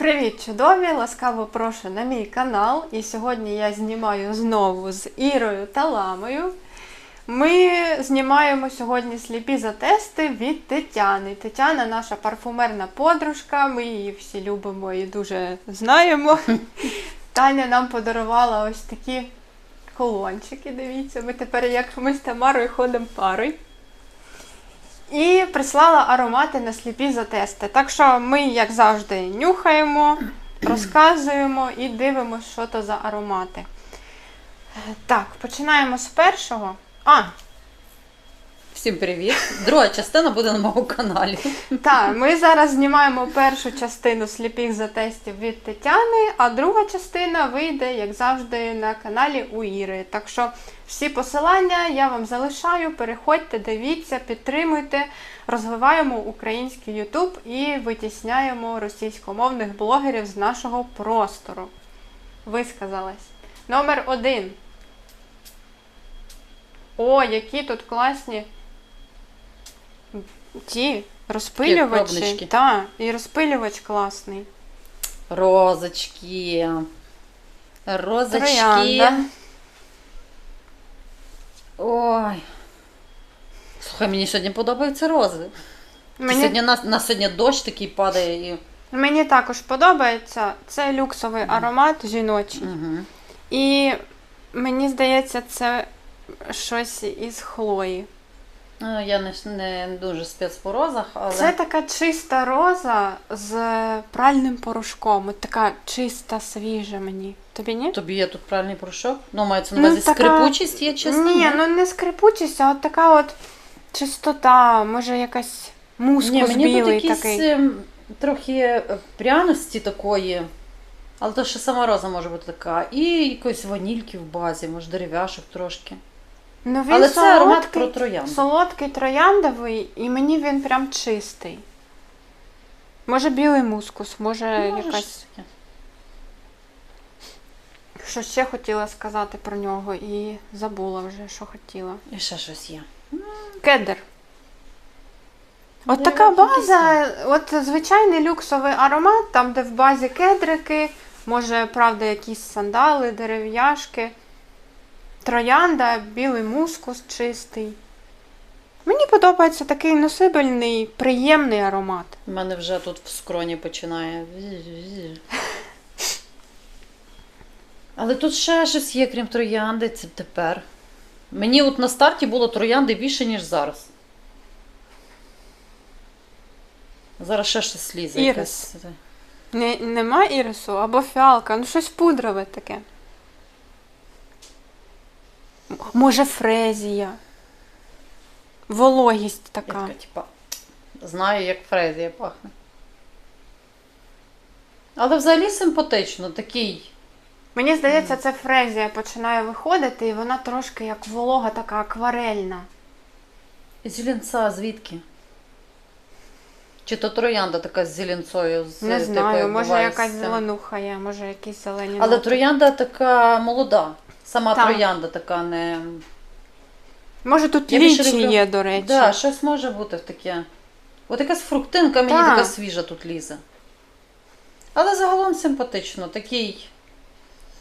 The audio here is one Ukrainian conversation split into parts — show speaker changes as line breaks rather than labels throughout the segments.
Привіт, чудові! Ласкаво прошу на мій канал. І сьогодні я знімаю знову з Ірою та Ламою. Ми знімаємо сьогодні сліпі затести від Тетяни. Тетяна наша парфумерна подружка, ми її всі любимо і дуже знаємо. Таня нам подарувала ось такі колончики. Дивіться, ми тепер як ми з Тамарою ходимо парою. І прислала аромати на сліпі затести. Так що ми, як завжди, нюхаємо, розказуємо і дивимося, що то за аромати. Так, починаємо з першого. А,
Всім привіт! Друга частина буде на моєму каналі.
так, ми зараз знімаємо першу частину сліпих затестів від Тетяни, а друга частина вийде, як завжди, на каналі у Іри. Так що всі посилання я вам залишаю. Переходьте, дивіться, підтримуйте, розвиваємо український Ютуб і витісняємо російськомовних блогерів з нашого простору. Висказалась. Номер один. О, які тут класні ті розпилювачі. Так, і розпилювач класний.
Розочки. Розочки.
Троянда.
Ой. Слухай, мені сьогодні подобаються рози.
Мені,
Сьогодні на, на сьогодні дощ такий падає і.
мені також подобається. Це люксовий аромат жіночий.
Угу.
І мені здається, це щось із хлої.
Ну, я не, не дуже спец по розах, але.
Це така чиста роза з пральним порошком. От така чиста, свіжа мені. Тобі ні?
Тобі є тут правильний порошок? Ну, мається на
Ну,
увазі
така-
скрипучість є чесно?
Ні, ну не скрипучість, а от така от чистота, може якась мускус
Ні, мені тут
білий
якісь
такий.
ем, трохи е, пряності такої. Але то ще сама роза може бути така. І якоїсь ванільки в базі, може дерев'яшок трошки.
Ну, він
Але це аромат
солодкий,
про троянду.
солодкий трояндовий, і мені він прям чистий. Може білий мускус, може,
Може,
якась.
щось таке.
Що ще хотіла сказати про нього і забула вже, що хотіла.
І ще щось є.
Кедр. От така база, от звичайний люксовий аромат, там, де в базі кедрики, може, правда, якісь сандали, дерев'яшки, троянда, білий мускус чистий. Мені подобається такий носибельний, приємний аромат.
У мене вже тут в скроні починає. Але тут ще щось є, крім троянди, це тепер. Мені от на старті було троянди більше, ніж зараз. Зараз ще щось лізе.
Ірис.
якась.
Не, нема ірису або фіалка, ну щось пудрове таке. Може, фрезія. Вологість така.
Яка, типа, знаю, як фрезія пахне. Але взагалі симпатично, такий.
Мені здається, це фрезія починає виходити, і вона трошки як волога, така акварельна.
Зеленца звідки? Чи то троянда така з зеленцою? З,
Не
типу,
знаю,
як
може
буває
якась
з цим?
зеленуха є, може якісь зелені.
Але
ноти.
троянда така молода. Сама
Так.
троянда така не.
Може тут
Я більше люблю-
є, до речі.
Да, щось може бути таке. От якась фруктинка мені
Так.
така свіжа тут лізе. Але загалом симпатично, такий.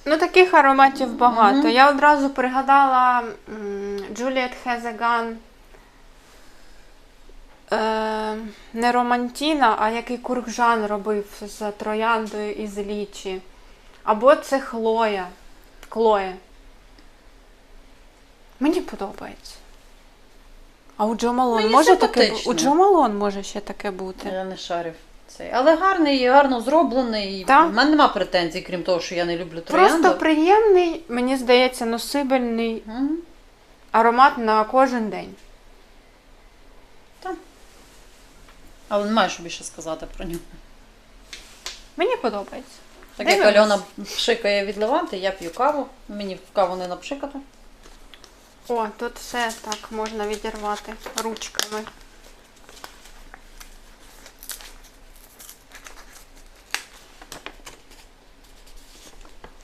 Ну, таких ароматів багато.
Мгм.
Я одразу пригадала м, Juliet Хезеган. Е, не Романтіна, а який Куркжан робив з трояндою і з лічі. Або це Хлоя. Клоя. Мені подобається. А у Джо Малон
Мені
може таке бу- У Джо Малон може ще таке бути.
Я не шарив цей. Але гарний гарно зроблений. У мене нема претензій, крім того, що я не люблю троянду.
Просто приємний, мені здається, носибельний
Мгм.
аромат на кожен день.
Але немає що більше сказати про нього.
Мені подобається.
Так як
Дивимось.
Альона пшикає від Леванти, я п'ю каву. Мені в каву не напшикати.
О, тут все так можна відірвати ручками.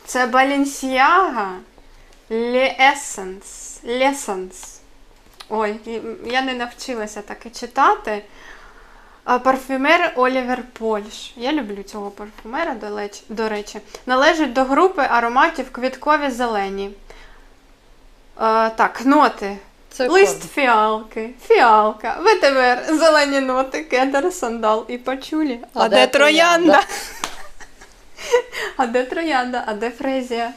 Це Balenciaga Le L'Essence. Ой, я не навчилася таке читати. Парфюмер Олівер Польш. Я люблю цього парфюмера, до речі. Належить до групи ароматів квіткові зелені. А, так, ноти.
Це
Лист
код.
фіалки, фіалка, ветивер, зелені ноти, кедр, сандал і пачулі. А,
А
де,
де
троянда?
троянда?
а де троянда? А де фрезія?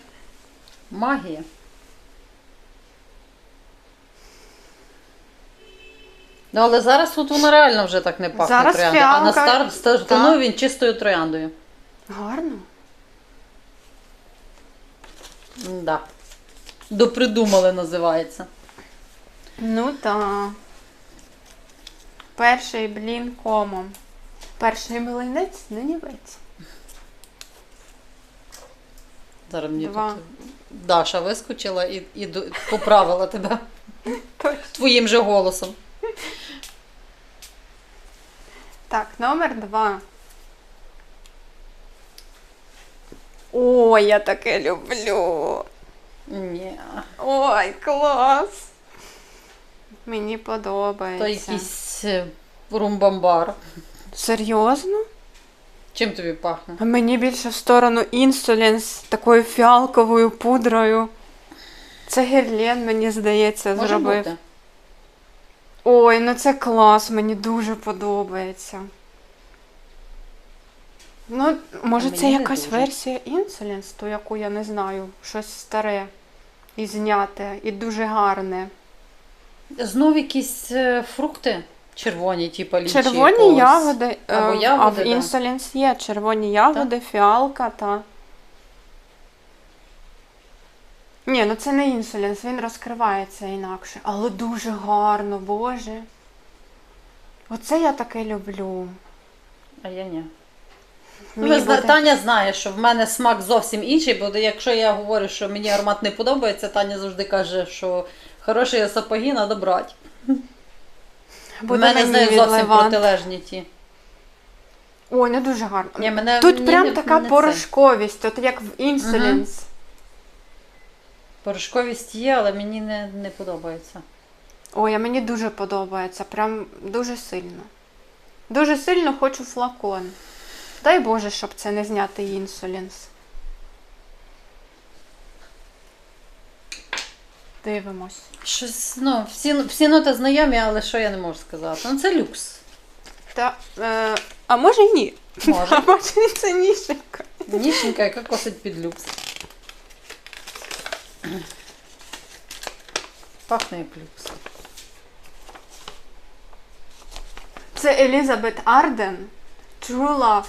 Магія. Ну, але зараз тут воно реально вже так не пахне
Зараз
трояндою. А на
фіалка,
старт стартанув він чистою трояндою.
Гарно.
Да. Допридумали називається.
Ну та. Перший блін комом. Перший млинець нанівець.
Зараз мені
Два.
тут Даша вискочила і, і до- поправила тебе твоїм же голосом.
Так, номер два. Ой, я таке люблю.
Ні.
Ой, клас. Мені
То
подобається.
якийсь е, румбамбар.
Серйозно?
Чим тобі пахне?
А мені більше в сторону інсулін з такою фіалковою пудрою. Це Герлен, мені здається,
Може
зробив.
бути.
Ой, ну це клас, мені дуже подобається. Ну, може, це якась
дуже.
версія Insolence, ту, яку я не знаю, щось старе і зняте, і дуже гарне.
Знов якісь е, фрукти червоні, типу лічі.
Червоні
якогось.
ягоди,
Або
е,
ягоди,
а в
да.
Insolence є червоні ягоди, фіалка та. Ні, ну це не Insolence, він розкривається інакше, але дуже гарно, боже. Оце я таке люблю.
А я ні. Ну,
буде-
Таня знає, що в мене смак зовсім інший, бо якщо я говорю, що мені аромат не подобається, Таня завжди каже, що хороші сапоги треба брати. У мене з нею зовсім
Левант.
протилежні ті.
Ой, не дуже гарно.
Ні, мене,
Тут
мені
прям
не-
така
не це.
порошковість, от як в Insolence.
Порошковість є, але мені не, не подобається.
Ой, а мені дуже подобається, прям дуже сильно. Дуже сильно хочу флакон. Дай Боже, щоб це не зняти Insolence. Дивимось.
Щось, ну, всі, всі ноти знайомі, але що я не можу сказати? Ну, це люкс.
Та, е, а може і ні? А
Може.
може це ніженька.
Ніженька, яка косить під люкс. Пахне як люкс.
Це Елізабет Арден. True Love.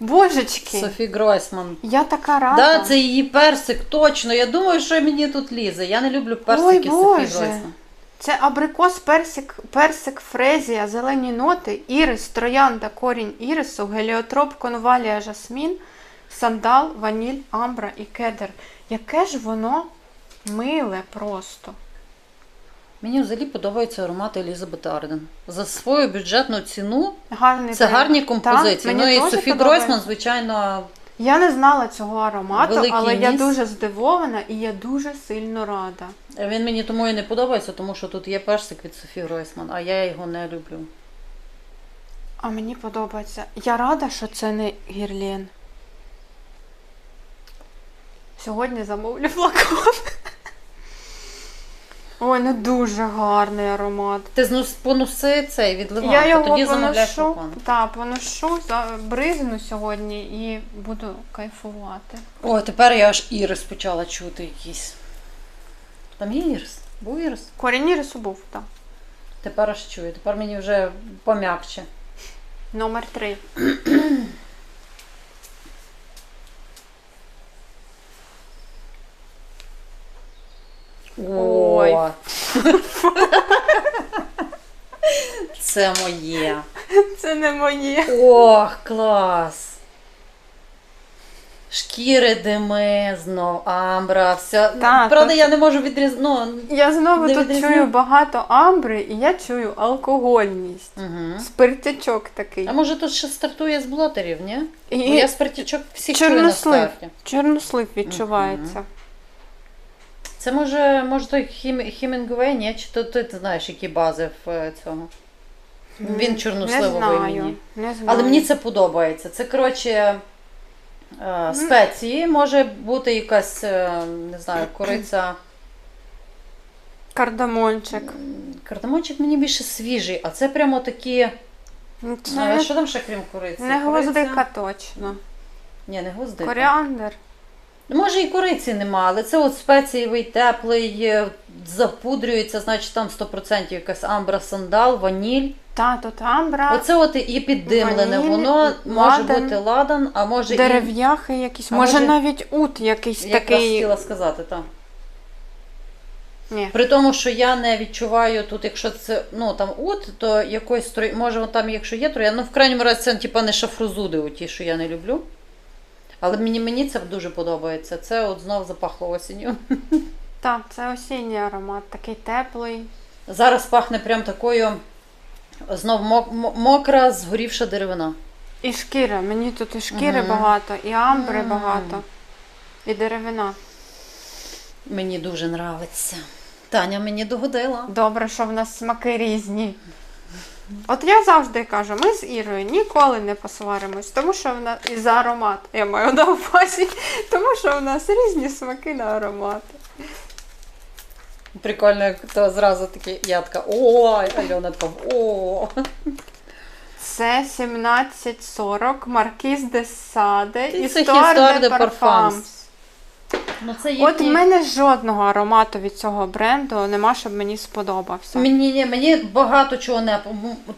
Божечки,
Софі Гройсман.
я така рада.
Да, це її персик, точно. Я думаю, що мені тут лізе. Я не люблю персики
Ой,
Софі Гройсман.
Це абрикос, персик, персик, фрезія, зелені ноти, ірис, троянда, корінь ірису, геліотроп, конвалія, жасмін, сандал, ваніль, амбра і кедр. Яке ж воно миле просто.
Мені взагалі подобаються аромати Елізабет Арден. За свою бюджетну ціну
Гарний
це гарні композиції.
мені
ну і Софі. Гройсман, звичайно,
Я не знала цього аромату,
Великий
але я дуже здивована і я дуже сильно рада.
він мені тому і не подобається, тому що тут є персик від Софі Гройсман, а я його не люблю.
А мені подобається. Я рада, що це не гірлен. Сьогодні замовлю флакон. Ой, ну дуже гарний аромат.
Ти знус понуси цей від
Я його
тоді замовляєш
поношу,
флакон.
та, поношу, бризну сьогодні і буду кайфувати.
О, тепер я аж ірис почала чути якийсь. Там є ірис? Був ірис?
Корінь ірису був, так.
Тепер аж чую. Тепер мені вже пом'якче.
Номер три.
О. Це моє.
Це не моє.
Ох, клас. Шкіри дими, знов амбра, все.
Так,
Правда,
тут-
я не можу відрізати. Ну,
Я знову
Не
тут
відрізняю.
чую багато амбри, і я чую алкогольність.
угу.
Спиртячок такий.
А може тут ще стартує з блотерів, ні? Бо
І
я спиртячок всіх чую на
чорнослив.
старті.
Чорнослив відчувається.
Це може, може той Хім, Хімінгуей, ні? Чи то ти знаєш, які бази в е, цього? Він
Не
чорносливовий
знаю.
мені.
Не знаю.
Але мені це подобається. Це, коротше, е, спеції. Може бути якась, е, не знаю, кориця.
Кардамончик.
Кардамончик мені більше свіжий, а це прямо такі.
Ну,
А що там ще крім кориці?
не гвоздика точно.
Ні, не гвоздика.
Коріандр.
Може і кориці нема, але це от спецієвий, теплий, е, запудрюється, значить там 100% якась амбра, сандал, ваніль.
Та, тут амбра,
Оце от і піддимлене,
Ваніль,
воно може
ладан,
бути ладан, а може і
дерев'яхи якісь.
А
Може,
може-
навіть ут якийсь
якраз
такий.
хотіла сказати, так.
Ні.
При тому, що я не відчуваю тут, якщо це ну там ут, то якоїсь троя, може там, якщо є троя, ну в крайньому разі це типа не шафрозуди, оті, що я не люблю. Але мені, мені це дуже подобається. Це от знов запахло осінню.
Так, це осінній аромат, такий теплий.
Зараз пахне прям такою знов мокра, згорівша деревина.
І шкіра. Мені тут і шкіри
Мгм.
багато, і амбри
М.
багато, і деревина.
Мені дуже нравиться. Таня мені догодила.
Добре, що в нас смаки різні. От я завжди кажу, ми з Ірою ніколи не посваримось, тому що в нас і за аромат, я маю на увазі, тому що в нас різні смаки на аромати.
Прикольно, як то зразу такі, я така, о, Альона така, о.
Це 1740 Маркіз де Саде
Це
Історія де Парфамс.
Ну, це
От в мене жодного аромату від цього бренду нема, щоб мені сподобався.
Мені, ні, мені багато чого не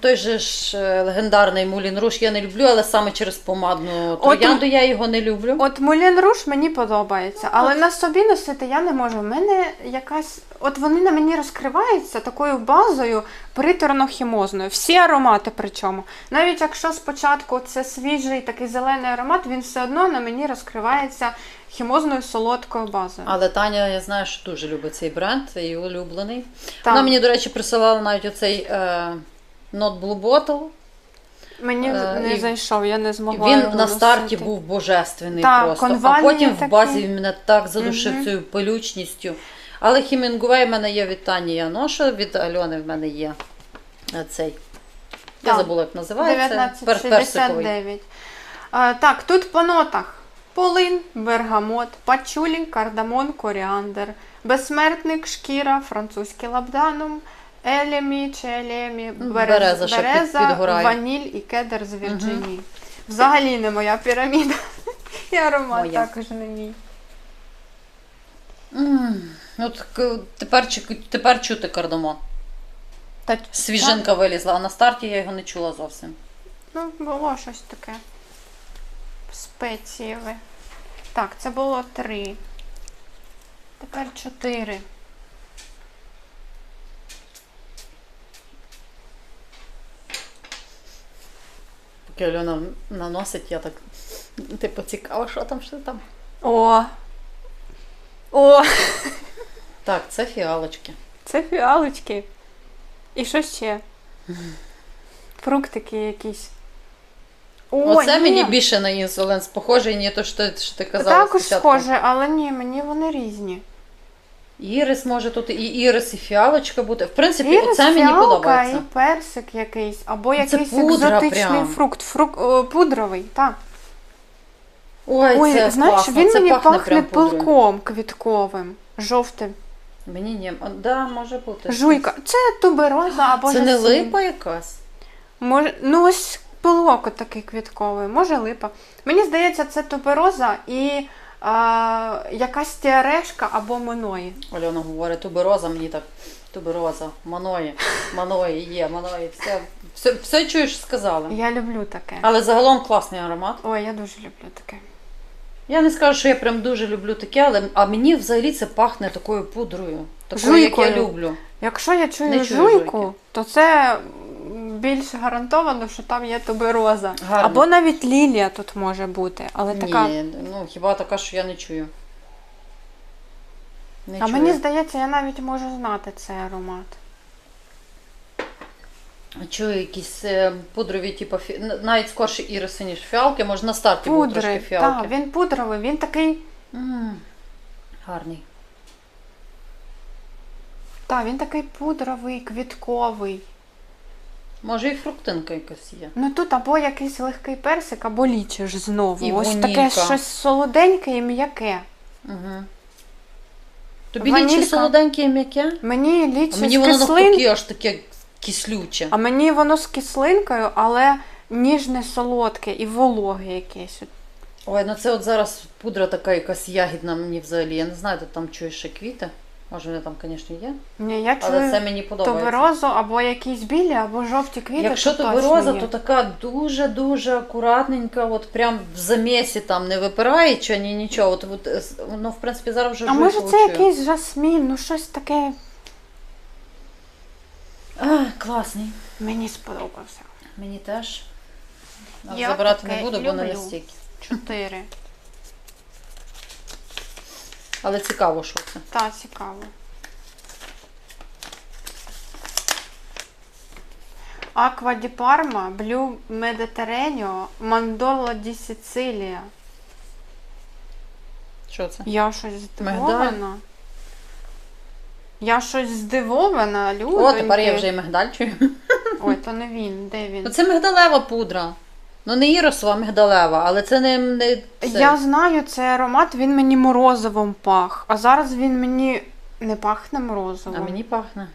той же ж е, легендарний Мулін Руш я не люблю, але саме через помадну
От
троянду я його не люблю.
От Мулін Руш мені подобається, але на собі носити я не можу. У мене якась. От вони на мені розкриваються такою базою приторно-хімозною. Всі аромати причому. Навіть якщо спочатку це свіжий такий зелений аромат, він все одно на мені розкривається хімозною солодкою базою.
Але Таня, я знаю, що дуже любить цей бренд, її улюблений.
Так.
Вона мені, до речі, присилала навіть оцей е, Not Blue Bottle.
Мені
е,
не
і
зайшов, я не змогла.
Він
його
на старті
носити.
був божественний
Так,
просто. А потім в базі він мене так задушив
Мгм.
цією пилючністю. Але Хімінгуей в мене є від Тані я ношу, від Альони в мене є е, цей. Я
Так.
забула, як називається.
1969. А, так, тут по нотах. Полин, бергамот, пачулі, кардамон, коріандр, безсмертник, шкіра, французький лабданум, елемі чи елемі,
Ну,
берез,
береза ще під-
береза,
підгорає.
ваніль і кедр з Вірджинії. Взагалі не моя піраміда. І аромат
Моя.
також не мій.
М, От к- тепер, чу- тепер чути кардамон.
Та,
Свіжинка вилізла, а на старті я його не чула зовсім.
Ну, було щось таке. Спецієве. Так, це було три. Тепер чотири.
Поки Альона наносить, я так типу цікаво, що там, що там.
О! О!
Так, це фіалочки.
Це фіалочки. І що ще? Фруктики якісь. О,
Оце
ні.
мені більше на інсуленс похоже, ні то, що, що ти казала.
Також
спочатку.
схоже, але ні, мені вони різні.
Ірис може тут і ірис, і фіалочка бути. В принципі,
Ірис,
оце мені
фіалка
подобається.
і персик якийсь, або
це
якийсь
пудра
екзотичний
прям.
фрукт. Фрук... о, пудровий, так.
Ой,
Ой,
це
знаєш,
класно.
він
це
мені
пахне,
пахне
прям пудрою.
пилком квітковим, жовтим.
Мені ні. О, Да, може бути.
Жуйка. Це тубероза або
Це не
жасмін.
липа якась?
Може, ну ось пилок такий квітковий, може липа. Мені здається, це тубероза і а, якась тіарешка або моної.
Альона говорить, тубероза мені так. Тубероза, маної, маної є, маної. Все, все, все чуєш, сказала.
Я люблю таке.
Але загалом класний аромат.
Ой, я дуже люблю таке.
Я не скажу, що я прям дуже люблю таке, але а мені взагалі це пахне такою пудрою. Такою, як я люблю.
Якщо я чую,
Не чую
жуйку,
жуйки.
то це більш гарантовано, що там є тубероза.
Гарно.
Або навіть лілія тут може бути, але така.
Ні, ну хіба така, що я не чую. Не
А
чую.
мені здається, я навіть можу знати цей аромат.
Чую якісь е, пудрові, типу, фі... навіть скорше іриси, ніж фіалки, може на старті був трошки
Пудри,
фіалки.
так, він пудровий, він такий,
М, Гарний.
так, він такий пудровий, квітковий.
Може і фруктинка якась є.
Ну тут або якийсь легкий персик, або лічиш знову.
І
Ось таке щось солоденьке і м'яке.
Угу. Тобі
Ванілька.
лічі солоденьке і м'яке?
Мені
А мені воно
кислин...
навпаки аж таке кислюче.
А мені воно з кислинкою, але ніжне солодке і вологе якесь.
Ой, ну це от зараз пудра така якась ягідна мені взагалі. Я не знаю, ти там чуєш ще квіти. Може вони там, звісно, є.
Ні, я
Але
чую
це мені подобається.
туберозу або якісь білі, або жовті квіти.
Якщо
то є.
то така дуже-дуже акуратненька, от прям в замісі там не випираючи, ні нічого. От, от, е, ну, в принципі, зараз вже
А може це
чую.
якийсь жасмін, ну щось таке
А, класний.
мені сподобався.
Мені теж. Але
Я
забирати
таке
не буду, бо не настільки.
Чотири.
Але цікаво, що це.
Та, цікаво. Аква ді Парма, Блю Медитереніо, Мандола ді Сицилія.
Що це?
Я щось здивована. Я щось здивована, люди.
О, тепер я вже і мигдаль чую.
Ой, то не він, де він?
Ну, це мигдалева пудра. Ну, не іросова, мигдалева, але це не. не це.
Я знаю цей аромат, він мені морозивом пах, а зараз він мені не пахне
А мені пахне.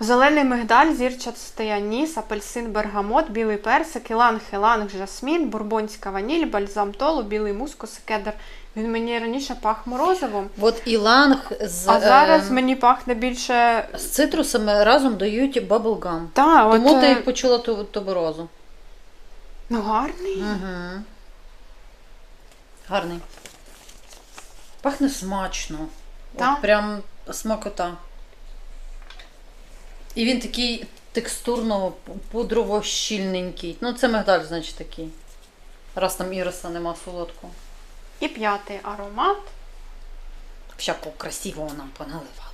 Зелений мигдаль, зірчастий аніс, апельсин бергамот, білий персик, іланг, іланг, жасмін, бурбонська ваніль, бальзам толу, білий мускус, кедр. Він мені раніше пах морозивом,
От іланг з,
а зараз
е,
мені пахне більше.
з цитрусами разом дають баблгам.
Та, от,
Тому ти почула ту туберозу.
Ну, гарний.
Угу. Гарний. Пахне смачно.
Та.
От прям смакота. І він такий текстурно пудрово щільненький. Ну, це мигдаль, значить, такий. Раз там іриса нема солодкого.
І п'ятий аромат.
Всяко красивого нам поналивало.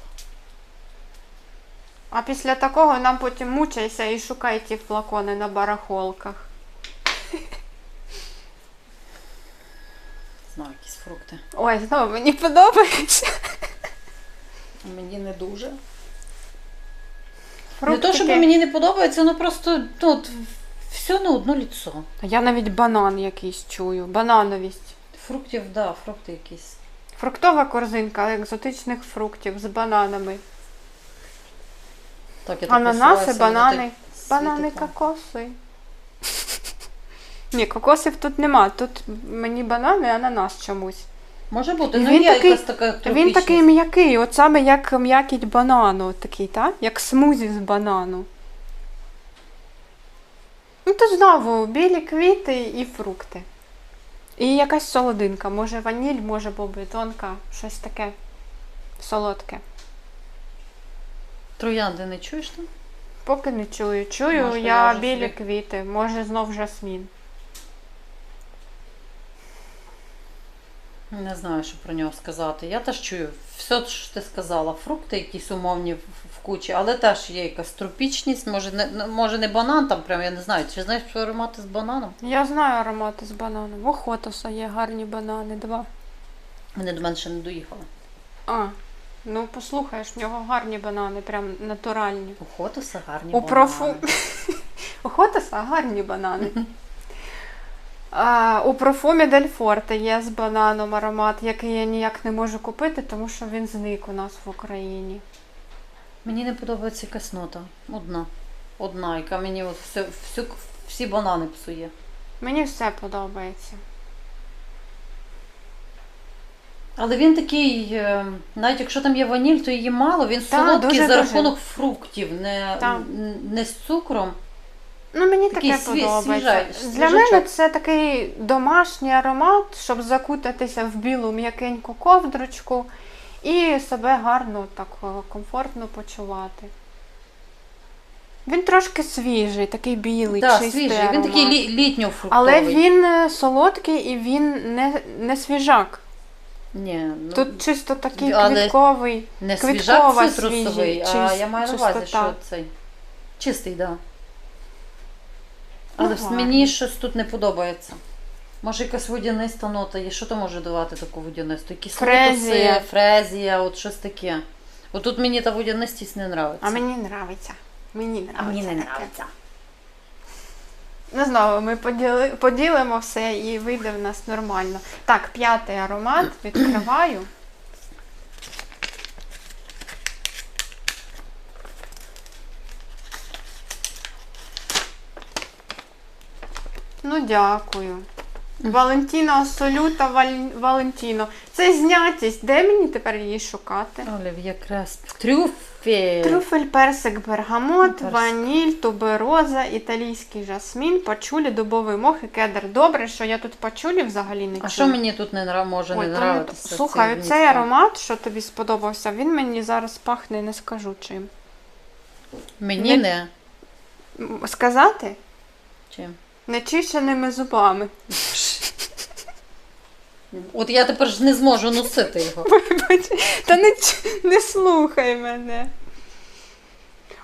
А після такого нам потім мучайся і шукай ті флакони на барахолках.
Знаю, якісь фрукти.
Ой, знову мені подобається.
Мені не дуже. Не
Фруктики.
то, щоб мені не подобається, ну просто ну, все на одно ліцо.
Я навіть банан якийсь чую, банановість.
Фруктів, так, да, фрукти якісь.
Фруктова корзинка екзотичних фруктів з бананами.
Так, я
Ананаси,
так
банани. Банани, кокоси. Ні, кокосів тут нема. Тут мені банани, аананас чомусь.
Може бути, ну
він
є
такий-
якась така
Він
тропічність.
такий м'який, от саме як м'якіть банану, такий, так? Як смузі з банану. Ну, то знову білі квіти і фрукти. І якась солодинка, може ваніль, може бобитонка, щось таке солодке.
Троянди не чуєш там?
Поки не чую. Чую я
я вже
білі квіти, може знов жасмін.
Не знаю, що про нього сказати. Я теж чую все, що ти сказала. Фрукти якісь умовні в, кучі, але теж є якась тропічність. Може не, може не банан там, прям я не знаю. Чи знаєш що аромати з бананом?
Я знаю аромати з бананом. У Хотоса є гарні банани, два.
Вони до мене ще не доїхали.
А, ну послухаєш, в нього гарні банани, прям натуральні.
У Хотоса гарні
У
банани.
профу. У Хотоса гарні банани. У профумі Дель Форте є з бананом аромат, який я ніяк не можу купити, тому що він зник у нас в Україні.
Мені не подобається якась нота. Одна. Одна, яка мені от все, всю, всі банани псує.
Мені все подобається.
Але він такий, е, навіть якщо там є ваніль, то її мало, він
Та,
солодкий
дуже,
за
дуже.
рахунок фруктів, не,
Та.
не з цукром.
Ну, мені
Такий
таке
сві-
подобається.
свіжа-
Для мене це такий домашній аромат, щоб закутатися в білу м'якеньку ковдрочку і себе гарно, так е, комфортно почувати. Він трошки свіжий, такий білий,
Так,
чистий
свіжий. Він такий лі, літньо-фруктовий.
Але він е, солодкий і він не, не свіжак.
Ні, ну,
Тут чисто такий
але
квітковий.
не
квіткова
свіжак цитрусовий,
свіжий,
а
чис-
я маю на увазі, що цей. Чистий, так. Да. Але
Ну,
мені щось тут не подобається. Може, якась водяниста нота є. Що то може давати таку водянисту? Якісь
Фрезія.
лотоси, фрезія, от щось таке. От тут мені та водянистість не подобається.
А мені подобається. Мені
А мені не
нравиться таке. Ну, знову ми поділи, поділимо все і вийде в нас нормально. Так, п'ятий аромат відкриваю. Ну, дякую. Валентіно Асолюта Валь- Валентіно. Це знятість. Де мені тепер її шукати?
Олів'є Кресп. Трюфель.
Трюфель, персик, бергамот,
Персик.
ваніль, тубероза, італійський жасмін, пачулі, дубовий мох і кедр. Добре, що я тут пачулі взагалі не
А що мені тут не нрав, може
Ой,
не нравитися?
Слухай,
Це
цей
так.
аромат, що тобі сподобався, він мені зараз пахне, не скажу чим.
Мені
Не-
не.
Сказати?
Чим?
Нечищеними зубами.
От я тепер ж не зможу носити його.
Вибач, та не, ч- не слухай мене.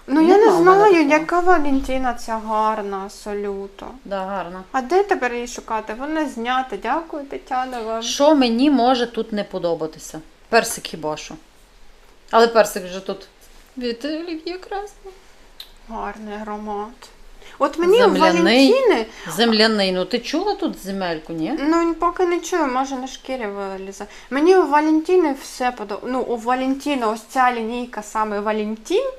Ну я
Нема
не
в мене
знаю,
такого.
яка Валентина ця гарна, абсолютно.
Да, гарно.
А де тепер її шукати? Вона знята. Дякую, Тетяна, вам.
Що мені може тут не подобатися? Персик хіба що. Але персик вже тут. Від олів'є Кресп.
Гарний аромат. От мені у
Земляний.
Валентини,
Земляний. Ну ти чула тут земельку, ні?
ну поки не чую, може на шкірі вилізе. Мені у Валентини все подобається. Ну, у Валентіна ось ця лінійка саме Валентін.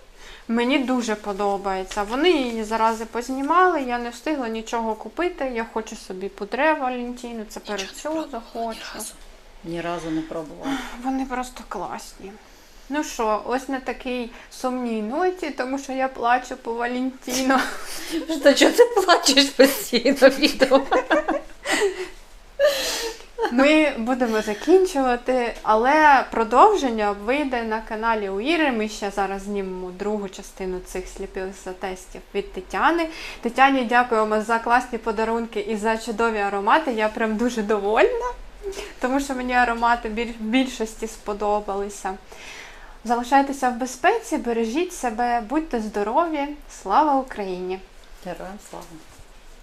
Мені дуже подобається. Вони її зарази познімали, я не встигла нічого купити. Я хочу собі пудре Валентіну, це перед цього захочу.
Ні разу не пробувала.
Вони просто класні. Ну що, ось на такій сумній ноті, тому що я плачу по Валентіну.
Та чого ти плачеш постійно відео?
Ми будемо закінчувати, але продовження вийде на каналі у Іри. Ми ще зараз знімемо другу частину цих сліпих затестів від Тетяни. Тетяні дякуємо за класні подарунки і за чудові аромати. Я прям дуже довольна, тому що мені аромати в більшості сподобалися. Залишайтеся в безпеці, бережіть себе, будьте здорові. Слава Україні!
Героям слава.